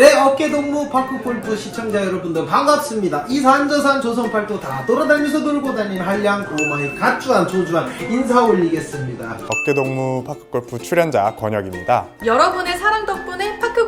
네, 어깨동무 파크골프 시청자 여러분들 반갑습니다. 이산저산 조선팔도 다 돌아다니면서 놀고 다니는 한량 오마이 갓주한 조주한 인사 올리겠습니다. 어깨동무 파크골프 출연자 권혁입니다. 여러분의 사랑 덕분에 파크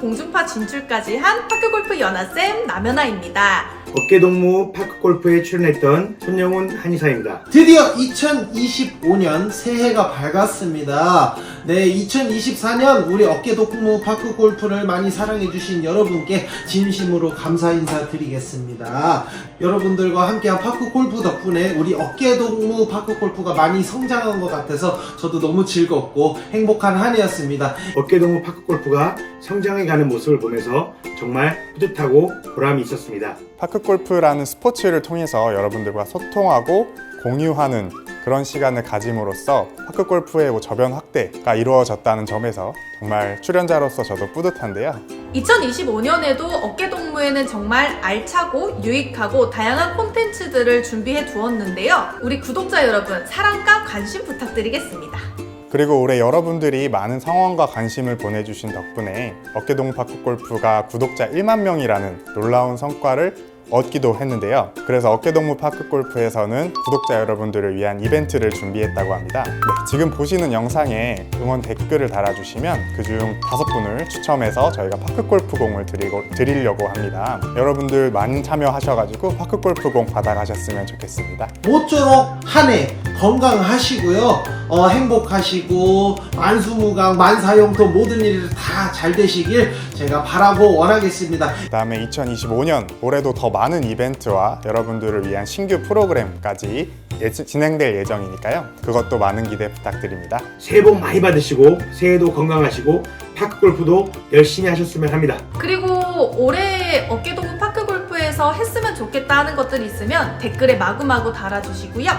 공중파 진출까지 한 파크골프 연하쌤 남연아입니다. 어깨동무 파크골프에 출연했던 손영훈 한의사입니다. 드디어 2025년 새해가 밝았습니다. 네, 2024년 우리 어깨동무 파크 골프를 많이 사랑해주신 여러분께 진심으로 감사 인사드리겠습니다. 여러분들과 함께한 파크 골프 덕분에 우리 어깨동무 파크 골프가 많이 성장한 것 같아서 저도 너무 즐겁고 행복한 한 해였습니다. 어깨동무 파크골프가 성장해 가는 모습을 보면서 정말 뿌듯하고 보람이 있었습니다. 파크골프라는 스포츠를 통해서 여러분들과 소통하고 공유하는 그런 시간을 가짐으로써 파크골프의 뭐 저변 확대가 이루어졌다는 점에서 정말 출연자로서 저도 뿌듯한데요. 2025년에도 어깨동무에는 정말 알차고 유익하고 다양한 콘텐츠들을 준비해 두었는데요. 우리 구독자 여러분 사랑과 관심 부탁드리겠습니다. 그리고 올해 여러분들이 많은 성원과 관심을 보내주신 덕분에 어깨동 파크골프가 구독자 1만 명이라는 놀라운 성과를 얻기도 했는데요. 그래서 어깨동무 파크골프에서는 구독자 여러분들을 위한 이벤트를 준비했다고 합니다. 네, 지금 보시는 영상에 응원 댓글을 달아주시면 그중 다섯 분을 추첨해서 저희가 파크골프공을 드리고, 드리려고 합니다. 여러분들 많이 참여하셔가지고 파크골프공 받아가셨으면 좋겠습니다. 모쪼록 한 해 건강하시고요. 어, 행복하시고 만수무강 만사형통 모든 일이 다 잘 되시길 제가 바라고 원하겠습니다. 그 다음에 2025년 올해도 더 많은 이벤트와 여러분들을 위한 신규 프로그램까지 예- 진행될 예정이니까요. 그것도 많은 기대 부탁드립니다. 새해 복 많이 받으시고 새해도 건강하시고 파크골프도 열심히 하셨으면 합니다. 그리고 올해 어깨동무 파크골프에서 했으면 좋겠다 하는 것들 있으면 댓글에 마구마구 달아주시고요.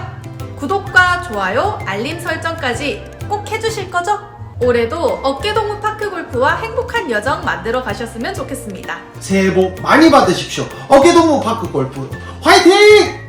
구독과 좋아요, 알림 설정까지 꼭 해주실 거죠? 올해도 어깨동무 파크 골프와 행복한 여정 만들어 가셨으면 좋겠습니다. 새해 복 많이 받으십시오. 어깨동무 파크 골프 화이팅!